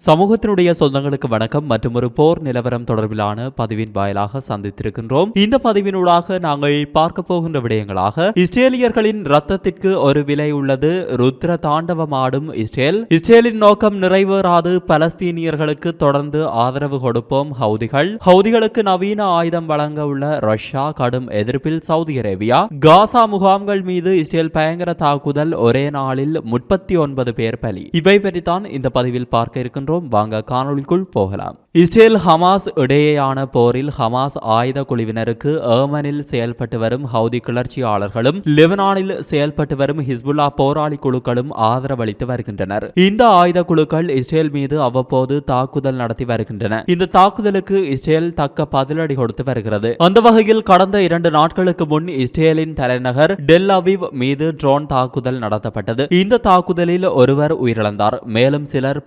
சமூகத்தினுடைய சொந்தங்களுக்கு வணக்கம் மற்றும் ஒரு போர் நிலவரம் தொடர்பிலான பதிவின் வாயிலாக சந்தித்திருக்கின்றோம். இந்த பதிவினூடாக நாங்கள் பார்க்க போகின்ற விடயங்களாக இஸ்ரேலியர்களின் ரத்தத்திற்கு ஒரு விலை உள்ளது. ருத்ர தாண்டவமாடும் இஸ்ரேல். இஸ்ரேலின் நோக்கம் நிறைவேறாது. பலஸ்தீனியர்களுக்கு தொடர்ந்து ஆதரவு கொடுப்போம் ஹவுதிகள். ஹவுதிகளுக்கு நவீன ஆயுதம் வழங்க உள்ள ரஷ்யா கடும் எதிர்ப்பில் சவுதி அரேபியா. காசா முகாம்கள் மீது இஸ்ரேல் பயங்கர தாக்குதல் ஒரே நாளில் முப்பத்தி ஒன்பது பேர் பலி. இவை பற்றித்தான் இந்த பதிவில் பார்க்க இருக்கின்றோம் வாங்க காணொளிக்குள் போகலாம். இஸ்ரேல் ஹமாஸ் இடையேயான போரில் ஹமாஸ் ஆயுத குழுவினருக்கு ஏமனில் செயல்பட்டு வரும் ஹவுதி கிளர்ச்சியாளர்களும் லெபனானில் செயல்பட்டு வரும் ஹிஸ்புல்லா போராளி குழுக்களும் ஆதரவளித்து வருகின்றனர். இந்த ஆயுத குழுக்கள் இஸ்ரேல் மீது அவ்வப்போது தாக்குதல் நடத்தி வருகின்றன. இந்த தாக்குதலுக்கு இஸ்ரேல் தக்க பதிலடி கொடுத்து வருகிறது. அந்த வகையில் கடந்த இரண்டு நாட்களுக்கு முன் இஸ்ரேலின் தலைநகர் டெல் அவிவ் மீது ட்ரோன் தாக்குதல் நடத்தப்பட்டது. இந்த தாக்குதலில் ஒருவர் உயிரிழந்தார். மேலும் சிலர்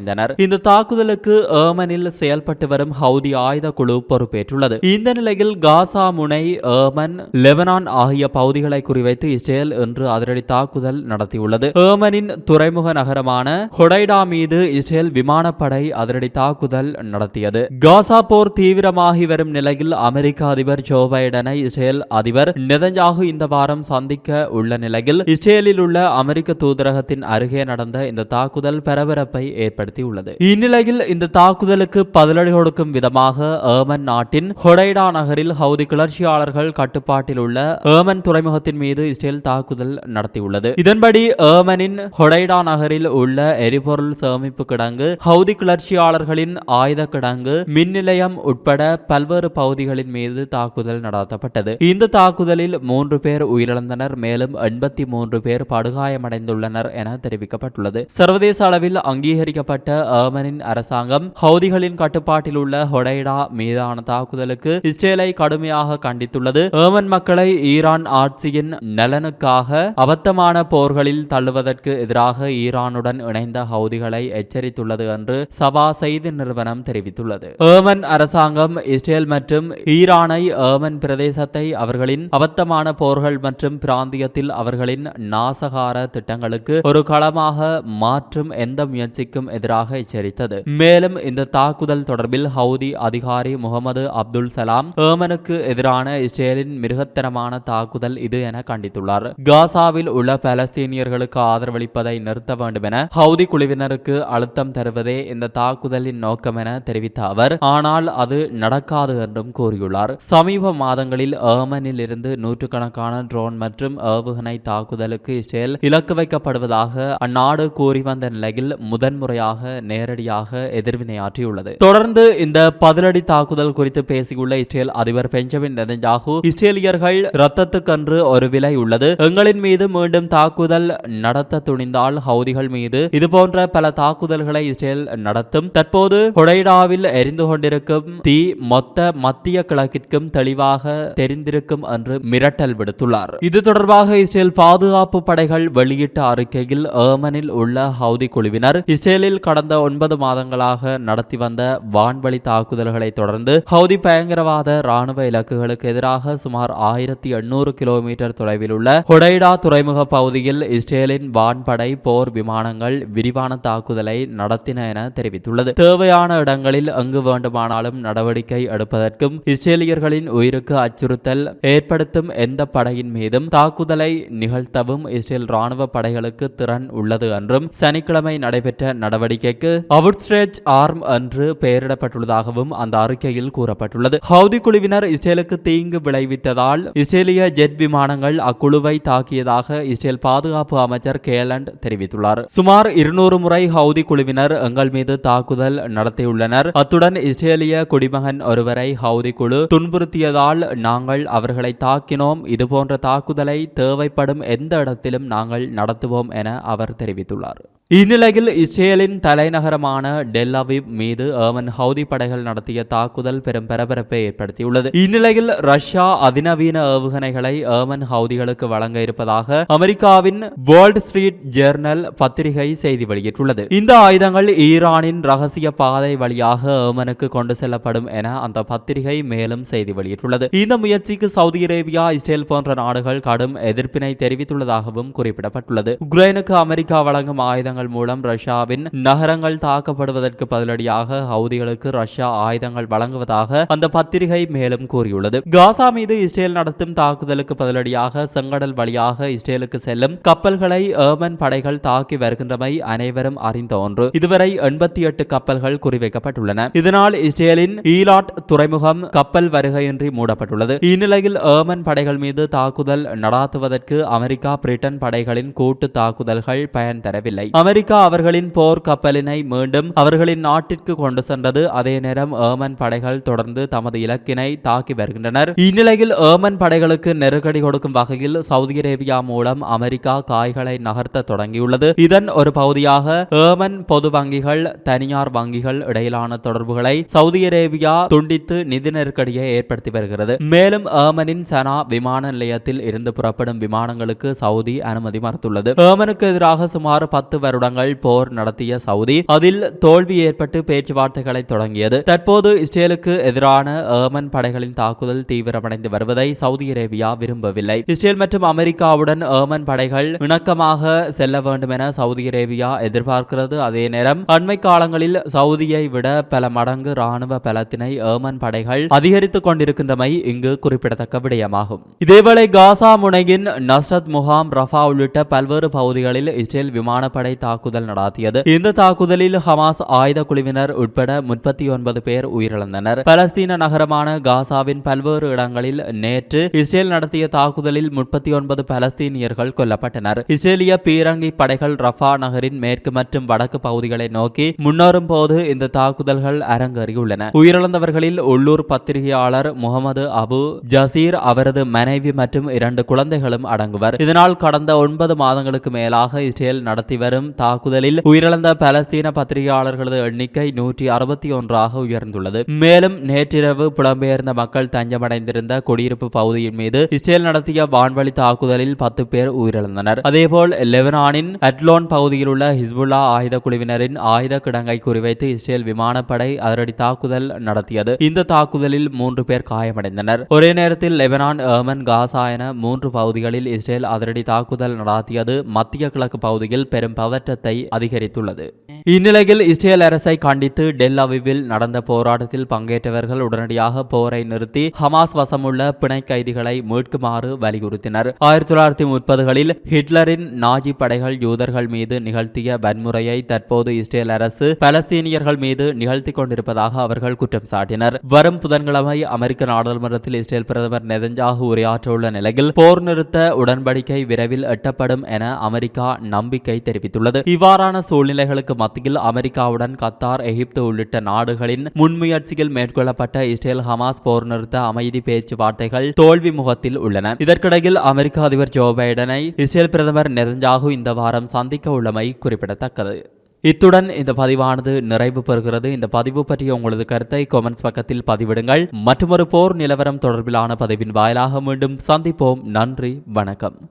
அடைந்தனர் இந்த தாக்குதலுக்கு ஏமனில் செயல்பட்டு வரும் ஹவுதி ஆயுத குழு பொறுப்பேற்றுள்ளது. இந்த நிலையில் காசா முனை ஏமன் லெபனான் ஆகிய பகுதிகளை குறிவைத்து இஸ்ரேல் இன்று அதிரடி தாக்குதல் நடத்தியுள்ளது. ஏமனின் துறைமுக நகரமான ஹொடைடா மீது இஸ்ரேல் விமானப்படை அதிரடி தாக்குதல் நடத்தியது. காசா போர் தீவிரமாகி வரும் நிலையில் அமெரிக்க அதிபர் ஜோ பைடனை இஸ்ரேல் அதிபர் நெதஞ்சாகு இந்த வாரம் சந்திக்க உள்ள நிலையில் இஸ்ரேலில் உள்ள அமெரிக்க தூதரகத்தின் அருகே நடந்த இந்த தாக்குதல் பரபரப்பை ஏற்படுத்தி ஏற்படுத்தியுள்ளது இந்நிலையில் இந்த தாக்குதலுக்கு பதிலடி கொடுக்கும் விதமாக ஏமன் நாட்டின் ஹொடைடா நகரில் ஹவுதி கிளர்ச்சியாளர்கள் கட்டுப்பாட்டில் உள்ள ஏமன் துறைமுகத்தின் மீது இஸ்ரேல் தாக்குதல் நடத்தியுள்ளது. இதன்படி ஏமனின் ஹொடைடா நகரில் உள்ள எரிபொருள் சேமிப்பு கிடங்கு ஹவுதி கிளர்ச்சியாளர்களின் ஆயுத கிடங்கு மின் நிலையம் உட்பட பல்வேறு பகுதிகளின் மீது தாக்குதல் நடத்தப்பட்டது. இந்த தாக்குதலில் மூன்று பேர் உயிரிழந்தனர் மேலும் எண்பத்தி மூன்று பேர் படுகாயமடைந்துள்ளனர் என தெரிவிக்கப்பட்டுள்ளது. சர்வதேச அளவில் அங்கீகரிக்கப்பட்ட ஈடுபட்ட ஏமனின் அரசாங்கம் ஹவுதிகளின் கட்டுப்பாட்டில் உள்ள ஹொடைடா மீதான தாக்குதலுக்கு இஸ்ரேலை கடுமையாக கண்டித்துள்ளது. ஏமன் மக்களை ஈரான் ஆட்சியின் நலனுக்காக அபத்தமான போர்களில் தள்ளுவதற்கு எதிராக ஈரானுடன் இணைந்த ஹவுதிகளை எச்சரித்துள்ளது என்று சபா செய்தி நிறுவனம் தெரிவித்துள்ளது. ஏமன் அரசாங்கம் இஸ்ரேல் மற்றும் ஈரானை ஏமன் பிரதேசத்தை அவர்களின் அபத்தமான போர்கள் மற்றும் பிராந்தியத்தில் அவர்களின் நாசகார திட்டங்களுக்கு ஒரு களமாக மாற்றும் எந்த முயற்சிக்கும் எதிராக எதிராக எச்சரித்தது. மேலும் இந்த தாக்குதல் தொடர்பில் ஹவுதி அதிகாரி முகமது அப்துல் சலாம் ஏமனுக்கு எதிரான இஸ்ரேலின் மிருகத்தனமான தாக்குதல் இது என கண்டித்துள்ளார். காசாவில் உள்ள பலஸ்தீனியர்களுக்கு ஆதரவளிப்பதை நிறுத்த வேண்டும் என ஹவுதி குழுவினருக்கு அழுத்தம் தருவதே இந்த தாக்குதலின் நோக்கம் என தெரிவித்த அவர் ஆனால் அது நடக்காது என்றும் கூறியுள்ளார். சமீப மாதங்களில் ஏமனில் இருந்து நூற்றுக்கணக்கான ட்ரோன் மற்றும் ஏவுகணை தாக்குதலுக்கு இஸ்ரேல் இலக்கு வைக்கப்படுவதாக அந்நாடு கூறி வந்த நிலையில் முதன்முறையாக நேரடியாக எதிர்வினையாற்றியுள்ளது தொடர்ந்து இந்த பதிலடி தாக்குதல் குறித்து பேசியுள்ள இஸ்ரேல் அதிபர் பெஞ்சமின் நெதன்யாகு இஸ்ரேலியர்கள் ரத்தத்துக்கென்று ஒரு விலை உள்ளது. எங்களின் மீது மீண்டும் தாக்குதல் நடத்த துணிந்தால் ஹவுதிகள் மீது இதுபோன்ற பல தாக்குதல்களை இஸ்ரேல் நடத்தும். தற்போது ஹொடைடாவில் எரிந்து கொண்டிருக்கும் தீ மொத்த மத்திய கிழக்கிற்கும் தெளிவாக தெரிந்திருக்கும் என்று மிரட்டல் விடுத்துள்ளார். இது தொடர்பாக இஸ்ரேல் பாதுகாப்பு படைகள் வெளியிட்ட அறிக்கையில் ஏமனில் உள்ள ஹவுதி குழுவினர் இஸ்ரேலில் கடந்த ஒன்பது மாதங்களாக நடத்தி வந்த வான்வழி தாக்குதல்களை தொடர்ந்து ஹவுதி பயங்கரவாத ராணுவ இலக்குகளுக்கு எதிராக சுமார் ஆயிரத்தி எண்ணூறு கிலோமீட்டர் தொலைவில் உள்ள ஹொடைடா துறைமுக பகுதியில் இஸ்ரேலின் வான்படை போர் விமானங்கள் விரிவான தாக்குதலை நடத்தின என தெரிவித்துள்ளது. தேவையான இடங்களில் எங்கு வேண்டுமானாலும் நடவடிக்கை எடுப்பதற்கும் இஸ்ரேலியர்களின் உயிருக்கு அச்சுறுத்தல் ஏற்படுத்தும் எந்த படையின் மீதும் தாக்குதலை நிகழ்த்தவும் இஸ்ரேல் ராணுவ படைகளுக்கு திறன் உள்ளது என்றும் சனிக்கிழமை நடைபெற்ற நடவடிக்கைக்கு அவுட்ஸ்ட்ரெச் ஆர்ம் என்று பெயரிடப்பட்டுள்ளதாகவும் அந்த அறிக்கையில் கூறப்பட்டுள்ளது. ஹவுதி குழுவினர் இஸ்ரேலுக்கு தீங்கு விளைவித்ததால் இஸ்ரேலிய ஜெட் விமானங்கள் அக்குழுவை தாக்கியதாக இஸ்ரேல் பாதுகாப்பு அமைச்சர் கேலண்ட் தெரிவித்துள்ளார். சுமார் இருநூறு முறை ஹவுதி குழுவினர் எங்கள் மீது தாக்குதல் நடத்தியுள்ளனர். அத்துடன் இஸ்ரேலிய குடிமகன் ஒருவரை ஹவுதி குழு துன்புறுத்தியதால் நாங்கள் அவர்களை தாக்கினோம். இதுபோன்ற தாக்குதலை தேவைப்படும் எந்த இடத்திலும் நாங்கள் நடத்துவோம் என அவர் தெரிவித்துள்ளார். இந்நிலையில் இஸ்ரேலின் தலைநகரமான டெல் மீது ஏமன் ஹவுதி படைகள் நடத்திய தாக்குதல் பெரும் பரபரப்பை ஏற்படுத்தியுள்ளது இந்நிலையில் ரஷ்யா அதிநவீன ஏவுகணைகளை ஏமன் ஹவுதிகளுக்கு வழங்க இருப்பதாக அமெரிக்காவின் வேர்ல்ட் ஸ்ட்ரீட் ஜேர்னல் பத்திரிகை செய்தி வெளியிட்டுள்ளது இந்த ஆயுதங்கள் ஈரானின் ரகசிய பாதை வழியாக ஏமனுக்கு கொண்டு செல்லப்படும் என அந்த பத்திரிகை மேலும் செய்தி வெளியிட்டுள்ளது இந்த முயற்சிக்கு சவுதி அரேபியா இஸ்ரேல் போன்ற நாடுகள் கடும் எதிர்ப்பினை தெரிவித்துள்ளதாகவும் குறிப்பிடப்பட்டுள்ளது உக்ரைனுக்கு அமெரிக்கா வழங்கும் ஆயுதங்கள் ஆயுதங்கள் மூலம் ரஷ்யாவின் நகரங்கள் தாக்கப்படுவதற்கு பதிலடியாக ஹவுதிகளுக்கு ரஷ்யா ஆயுதங்கள் வழங்குவதாக அந்த பத்திரிகை மேலும் கூறியுள்ளது. காசா மீது இஸ்ரேல் நடத்தும் தாக்குதலுக்கு பதிலடியாக செங்கடல் வழியாக இஸ்ரேலுக்கு செல்லும் கப்பல்களை ஏமன் படைகள் தாக்கி வருகின்றமை அனைவரும் அறிந்த ஒன்று. இதுவரை எண்பத்தி எட்டு கப்பல்கள் குறிவைக்கப்பட்டுள்ளன. இதனால் இஸ்ரேலின் ஈலாட் துறைமுகம் கப்பல் வருகையின்றி மூடப்பட்டுள்ளது. இந்நிலையில் ஏமன் படைகள் மீது தாக்குதல் நடாத்துவதற்கு அமெரிக்கா பிரிட்டன் படைகளின் கூட்டு தாக்குதல்கள் பயன் தரவில்லை. அமெரிக்கா அவர்களின் போர் கப்பலினை மீண்டும் அவர்களின் நாட்டிற்கு கொண்டு சென்றது. அதே நேரம் ஏமன் படைகள் தொடர்ந்து தமது இலக்கினை தாக்கி வருகின்றனர். இந்நிலையில் ஏமன் படைகளுக்கு நெருக்கடி கொடுக்கும் வகையில் சவுதி அரேபியா மூலம் அமெரிக்கா காய்களை நகர்த்த தொடங்கியுள்ளது. இதன் ஒரு பகுதியாக ஏமன் பொது வங்கிகள் தனியார் வங்கிகள் இடையிலான தொடர்புகளை சவுதி அரேபியா துண்டித்து நிதி நெருக்கடியை ஏற்படுத்தி வருகிறது. மேலும் ஏமனின் சனா விமான நிலையத்தில் இருந்து புறப்படும் விமானங்களுக்கு சவுதி அனுமதி மறுத்துள்ளது. ஏமனுக்கு எதிராக சுமார் பத்து வருட வருடங்கள் போர் நடத்திய சவுதி அதில் தோல்வி ஏற்பட்டு பேச்சுவார்த்தைகளை தொடங்கியது. தற்போது இஸ்ரேலுக்கு எதிரான ஏமன் படைகளின் தாக்குதல் தீவிரமடைந்து வருவதை சவுதி அரேபியா விரும்பவில்லை. இஸ்ரேல் மற்றும் அமெரிக்காவுடன் ஏமன் படைகள் இணக்கமாக செல்ல வேண்டும் என சவுதி அரேபியா எதிர்பார்க்கிறது. அதே நேரம் அண்மை காலங்களில் சவுதியை விட பல மடங்கு ராணுவ பலத்தினை ஏமன் படைகள் அதிகரித்துக் கொண்டிருக்கின்றமை இங்கு குறிப்பிடத்தக்க விடயமாகும். இதேவேளை காசா முனையின் நஸ்ரத் முகாம் ரஃபா உள்ளிட்ட பல்வேறு பகுதிகளில் இஸ்ரேல் விமானப்படை தாக்குதல் நடாத்தியது. இந்த தாக்குதலில் ஹமாஸ் ஆயுத குழுவினர் உட்பட முப்பத்தி ஒன்பது பேர் உயிரிழந்தனர். பலஸ்தீன நகரமான காசாவின் பல்வேறு இடங்களில் நேற்று இஸ்ரேல் நடத்திய தாக்குதலில் முப்பத்தி ஒன்பது பலஸ்தீனியர்கள் கொல்லப்பட்டனர். இஸ்ரேலிய பீரங்கி படைகள் ரஃபா நகரின் மேற்கு மற்றும் வடக்கு பகுதிகளை நோக்கி முன்னேறும் போது இந்த தாக்குதல்கள் அரங்கேறியுள்ளன. உயிரிழந்தவர்களில் உள்ளூர் பத்திரிகையாளர் முகமது அபு ஜசீர் அவரது மனைவி மற்றும் இரண்டு குழந்தைகளும் அடங்குவர். இதனால் கடந்த ஒன்பது மாதங்களுக்கு மேலாக இஸ்ரேல் நடத்தி வரும் தாக்குதலில் உயிரிழந்த பலஸ்தீன பத்திரிகையாளர்களது எண்ணிக்கை நூற்றி அறுபத்தி ஒன்றாக உயர்ந்துள்ளது. மேலும் நேற்றிரவு புலம்பெயர்ந்த மக்கள் தஞ்சமடைந்திருந்த குடியிருப்பு பகுதியின் மீது இஸ்ரேல் நடத்திய வான்வழி தாக்குதலில் பத்து பேர் உயிரிழந்தனர். அதேபோல் லெபனானின் அட்லோன் பகுதியில் உள்ள ஹிஸ்புல்லா ஆயுத குழுவினரின் ஆயுத கிடங்கை குறிவைத்து இஸ்ரேல் விமானப்படை அதிரடி தாக்குதல் நடத்தியது. இந்த தாக்குதலில் மூன்று பேர் காயமடைந்தனர். ஒரே நேரத்தில் லெபனான் ஏமன் காசா என மூன்று பகுதிகளில் இஸ்ரேல் அதிரடி தாக்குதல் நடாத்தியது. மத்திய கிழக்கு பகுதியில் பெரும் பதற்றத்தை அதிகரித்துள்ளது. இந்நிலையில் இஸ்ரேல் அரசை கண்டித்து டெல் அவிவில் நடந்த போராட்டத்தில் பங்கேற்றவர்கள் உடனடியாக போரை நிறுத்தி ஹமாஸ் வசமுள்ள பிணை கைதிகளை மீட்குமாறு வலியுறுத்தினர். ஆயிரத்தி தொள்ளாயிரத்தி முப்பதுகளில் ஹிட்லரின் நாஜி படைகள் யூதர்கள் மீது நிகழ்த்திய வன்முறையை தற்போது இஸ்ரேல் அரசு பலஸ்தீனியர்கள் மீது நிகழ்த்தி கொண்டிருப்பதாக அவர்கள் குற்றம் சாட்டினர். வரும் புதன்கிழமை அமெரிக்க நாடாளுமன்றத்தில் இஸ்ரேல் பிரதமர் நெதஞ்சாகு உரையாற்றவுள்ள நிலையில் போர் நிறுத்த உடன்படிக்கை விரைவில் எட்டப்படும் என அமெரிக்கா நம்பிக்கை தெரிவித்துள்ளது. இவ்வாறான சூழ்நிலைகளுக்கு மத்தியில் அமெரிக்காவுடன் கத்தார் எகிப்து உள்ளிட்ட நாடுகளின் முன்முயற்சியில் மேற்கொள்ளப்பட்ட இஸ்ரேல் ஹமாஸ் போர் நிறுத்த அமைதி பேச்சுவார்த்தைகள் தோல்வி முகத்தில் உள்ளன. இதற்கிடையில் அமெரிக்க அதிபர் ஜோ பைடனை இஸ்ரேல் பிரதமர் நெதஞ்சாகு இந்த வாரம் சந்திக்க உள்ளமை குறிப்பிடத்தக்கது. இத்துடன் இந்த பதிவானது நிறைவு பெறுகிறது. இந்த பதிவு பற்றிய உங்களது கருத்தை கொமெண்ட்ஸ் பக்கத்தில் பதிவிடுங்கள். மற்றொரு போர் நிலவரம் தொடர்பிலான பதிவின் வாயிலாக மீண்டும் சந்திப்போம். நன்றி வணக்கம்.